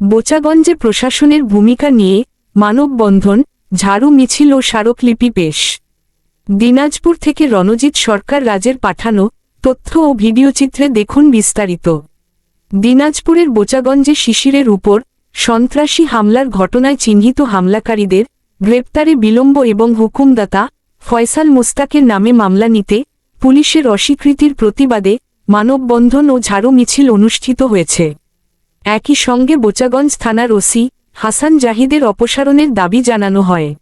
বোচাগঞ্জে প্রশাসনের ভূমিকা নিয়ে মানববন্ধন, ঝাড়ু মিছিল ও স্মারকলিপি পেশ। দিনাজপুর থেকে রণজিৎ সরকার রাজের পাঠানো তথ্য ও ভিডিওচিত্রে দেখুন বিস্তারিত। দিনাজপুরের বোচাগঞ্জে শিশিরের উপর সন্ত্রাসী হামলার ঘটনায় চিহ্নিত হামলাকারীদের গ্রেপ্তারে বিলম্ব এবং হুকুমদাতা ফয়সাল মোস্তাকের নামে মামলা নিতে পুলিশের অস্বীকৃতির প্রতিবাদে মানববন্ধন ও ঝাড়ু মিছিল অনুষ্ঠিত হয়েছে। একই সঙ্গে বোচাগঞ্জ থানার ওসি হাসান জাহিদের অপসারণের দাবি জানানো হয়।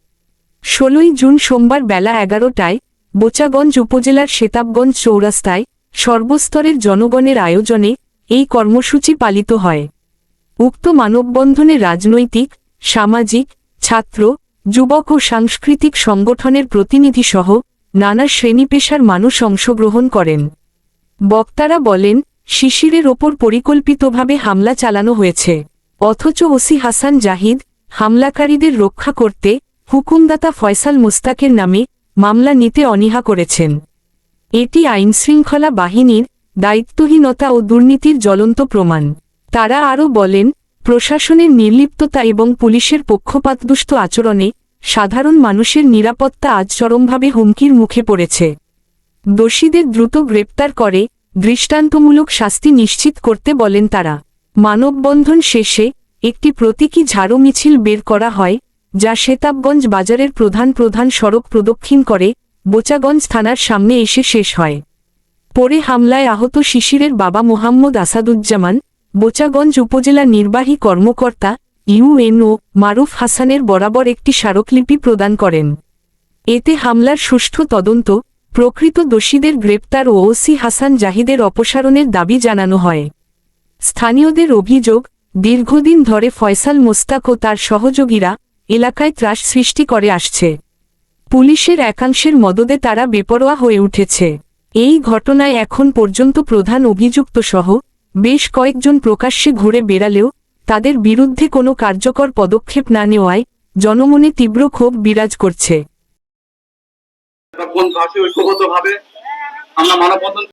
ষোলোই জুন সোমবার বেলা এগারোটায় বোচাগঞ্জ উপজেলার সেতাবগঞ্জ চৌরাস্তায় সর্বস্তরের জনগণের আয়োজনে এই কর্মসূচি পালিত হয়। উক্ত মানববন্ধনে রাজনৈতিক, সামাজিক, ছাত্র, যুবক ও সাংস্কৃতিক সংগঠনের প্রতিনিধিসহ নানা শ্রেণীপেশার মানুষ অংশগ্রহণ করেন। বক্তারা বলেন শিশিরের ওপর পরিকল্পিতভাবে হামলা চালানো হয়েছে। অথচ ওসি হাসান জাহিদ হামলাকারীদের রক্ষা করতে হুকুমদাতা ফয়সাল মুস্তাকের নামে মামলা নিতে অনীহা করেছেন। এটি আইনশৃঙ্খলা বাহিনীর দায়িত্বহীনতা ও দুর্নীতির জ্বলন্ত প্রমাণ। তারা আরও বলেন, প্রশাসনের নির্লিপ্ততা এবং পুলিশের পক্ষপাতদুষ্ট আচরণে সাধারণ মানুষের নিরাপত্তা আজ চরমভাবে হুমকির মুখে পড়েছে। দোষীদের দ্রুত গ্রেপ্তার করে দৃষ্টান্তমূলক শাস্তি নিশ্চিত করতে বলেন তারা। মানববন্ধন শেষে একটি প্রতীকী ঝাড়ু মিছিল বের করা হয়, যা সেতাবগঞ্জ বাজারের প্রধান প্রধান সড়ক প্রদক্ষিণ করে বোচাগঞ্জ থানার সামনে এসে শেষ হয়। পরে হামলায় আহত শিশিরের বাবা মোহাম্মদ আসাদুজ্জামান, বোচাগঞ্জ উপজেলা নির্বাহী কর্মকর্তা ইউএনও মারুফ হাসানের বরাবর একটি স্মারকলিপি প্রদান করেন। এতে হামলার সুষ্ঠু তদন্ত প্রকৃত দোষীদের গ্রেপ্তার ও ওসি হাসান জাহিদের অপসারণের দাবি জানানো হয়। স্থানীয়দের অভিযোগ, দীর্ঘদিন ধরে ফয়সাল মোস্তাক ও তার সহযোগীরা এলাকায় ত্রাস সৃষ্টি করে আসছে। পুলিশের একাংশের মদদে তারা বেপরোয়া হয়ে উঠেছে। এই ঘটনায় এখন পর্যন্ত প্রধান অভিযুক্ত সহ বেশ কয়েকজন প্রকাশ্যে ঘুরে বেড়ালেও তাদের বিরুদ্ধে কোনো কার্যকর পদক্ষেপ না নেওয়ায় জনমনে তীব্র ক্ষোভ বিরাজ করছে। কোন ভাষায় ঐক্যবদ্ধ ভাবে আমরা মানববন্ধন